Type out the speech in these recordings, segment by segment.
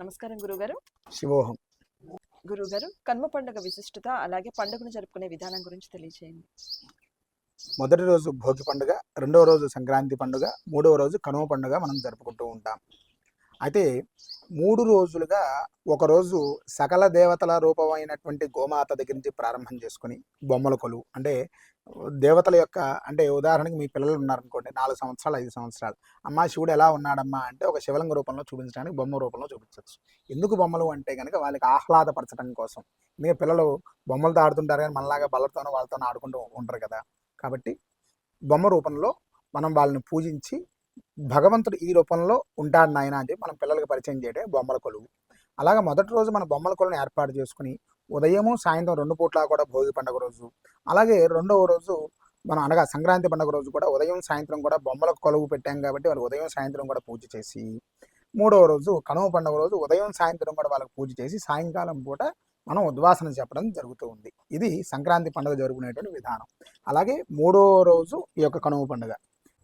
నమస్కారం గురుగారు. శివోహం. గురుగారు కన్మ పండుగ విశిష్టత అలాగే పండుగను జరుపుకునే విధానం గురించి తెలియజేయండి మొదటి రోజు భోగి పండుగ రెండవ రోజు సంక్రాంతి పండుగ మూడవ రోజు కనుమ పండుగ మనం జరుపుకుంటూ ఉంటాం. అయితే మూడు రోజులుగా ఒకరోజు సకల దేవతల రూపమైనటువంటి గోమాత దగ్గర నుంచి ప్రారంభం చేసుకుని బొమ్మల కొలువు అంటే దేవతల యొక్క అంటే ఉదాహరణకి మీ పిల్లలు ఉన్నారనుకోండి నాలుగు సంవత్సరాలు ఐదు సంవత్సరాలు. అమ్మా శివుడు ఎలా ఉన్నాడమ్మా అంటే ఒక శివలింగ రూపంలో చూపించడానికి బొమ్మ రూపంలో చూపించవచ్చు. ఎందుకు బొమ్మలు అంటే కనుక వాళ్ళకి ఆహ్లాదపరచడం కోసం. మీ పిల్లలు బొమ్మలతో ఆడుతుంటారు కానీ మనలాగా బల్లతోనో వాళ్ళతోనో ఆడుకుంటూ ఉంటారు కదా. కాబట్టి బొమ్మ రూపంలో మనం వాళ్ళని పూజించి భగవంతుడు ఈ రూపంలో ఉంటాడు నాయన అని చెప్పి మనం పిల్లలకు పరిచయం చేయడే బొమ్మల కొలువు. అలాగే మొదటి రోజు మన బొమ్మల కొలువుని ఏర్పాటు చేసుకుని ఉదయము సాయంత్రం రెండు పూట్ల కూడా భోగి పండుగ రోజు. అలాగే రెండవ రోజు మనం అనగా సంక్రాంతి పండుగ రోజు కూడా ఉదయం సాయంత్రం కూడా బొమ్మల కొలువు పెట్టాం కాబట్టి వాళ్ళు ఉదయం సాయంత్రం కూడా పూజ చేసి మూడవ రోజు కనుమ పండుగ రోజు ఉదయం సాయంత్రం కూడా వాళ్ళకి పూజ చేసి సాయంకాలం పూట మనం ఉద్వాసన చెప్పడం జరుగుతూ ఉంది. ఇది సంక్రాంతి పండుగ జరుపుకునేటువంటి విధానం. అలాగే మూడో రోజు ఈ యొక్క కనుమ పండుగ.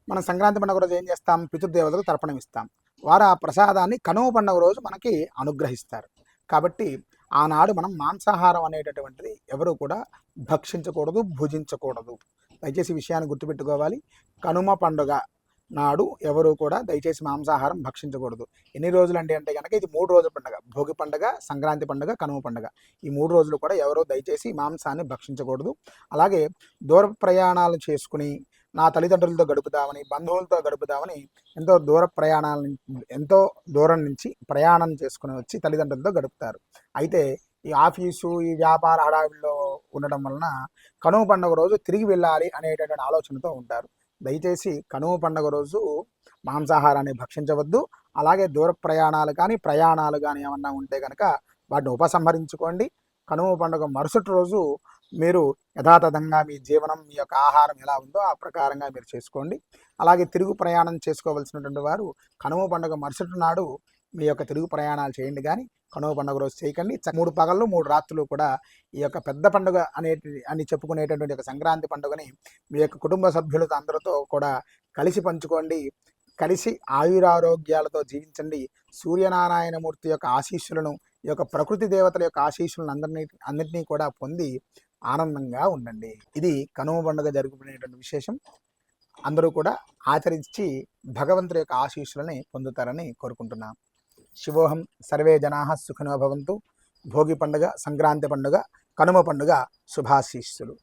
మనం సంక్రాంతి పండుగ రోజు ఏం చేస్తాం? పితృదేవతలకు తర్పణం ఇస్తాం వారు ఆ ప్రసాదాన్ని కనుమ పండుగ రోజు మనకి అనుగ్రహిస్తారు. కాబట్టి ఆనాడు మనం మాంసాహారం అనేటటువంటిది ఎవరు కూడా భక్షించకూడదు భుజించకూడదు. దయచేసి విషయాన్ని గుర్తుపెట్టుకోవాలి. కనుమ పండుగ నాడు ఎవరు కూడా దయచేసి మాంసాహారం భక్షించకూడదు. ఎన్ని రోజులు అంటే అంటే కనుక ఇది మూడు రోజుల పండుగ. భోగి పండుగ సంక్రాంతి పండుగ కనుమ పండుగ. ఈ మూడు రోజులు కూడా ఎవరు దయచేసి మాంసాన్ని భక్షించకూడదు. అలాగే దూర ప్రయాణాలు చేసుకుని నా తల్లిదండ్రులతో గడుపుదామని బంధువులతో గడుపుదామని ఎంతో దూర ప్రయాణాల నుంచి- ఎంతో దూరం నుంచి ప్రయాణం చేసుకుని వచ్చి తల్లిదండ్రులతో గడుపుతారు. అయితే ఈ ఆఫీసు ఈ వ్యాపార హడావిడిలో ఉండడం వలన కనుమ పండుగ రోజు తిరిగి వెళ్ళాలి అనేటటువంటి ఆలోచనతో ఉంటారు. దయచేసి కనుమ పండుగ రోజు మాంసాహారాన్ని భక్షించవద్దు. అలాగే దూర ప్రయాణాలు కానీ ప్రయాణాలు కానీ ఏమన్నా ఉంటే కనుక వాటిని ఉపసంహరించుకోండి. కనుమ పండుగ మరుసటి రోజు మీరు యథాతథంగా మీ జీవనం మీ యొక్క ఆహారం ఎలా ఉందో ఆ ప్రకారంగా మీరు చేసుకోండి. అలాగే తిరుగు ప్రయాణం చేసుకోవలసినటువంటి వారు కనుమ పండుగ మరుసటి నాడు మీ యొక్క తిరుగు ప్రయాణాలు చేయండి కానీ కనుమ పండుగ రోజు చేయకండి. మూడు పగళ్ళు మూడు రాత్రులు కూడా ఈ యొక్క పెద్ద పండుగ అనే అని చెప్పుకునేటటువంటి ఒక సంక్రాంతి పండుగని మీ యొక్క కుటుంబ సభ్యులతో అందరితో కూడా కలిసి పంచుకోండి. కలిసి ఆయురారోగ్యాలతో జీవించండి. సూర్యనారాయణమూర్తి యొక్క ఆశీస్సులను ఈ యొక్క ప్రకృతి దేవతల యొక్క ఆశీస్సులను అందరినీ అన్నింటినీ కూడా పొంది ఆనందంగా ఉండండి. ఇది కనుమ పండుగ జరుపుకునేటువంటి విశేషం. అందరూ కూడా ఆచరించి భగవంతుడి యొక్క ఆశీస్సులని పొందుతారని కోరుకుంటున్నాం. శివోహం సర్వే జనా సుఖినో భవంతు. భోగి పండుగ సంక్రాంతి పండుగ కనుమ పండుగ శుభాశీస్సులు.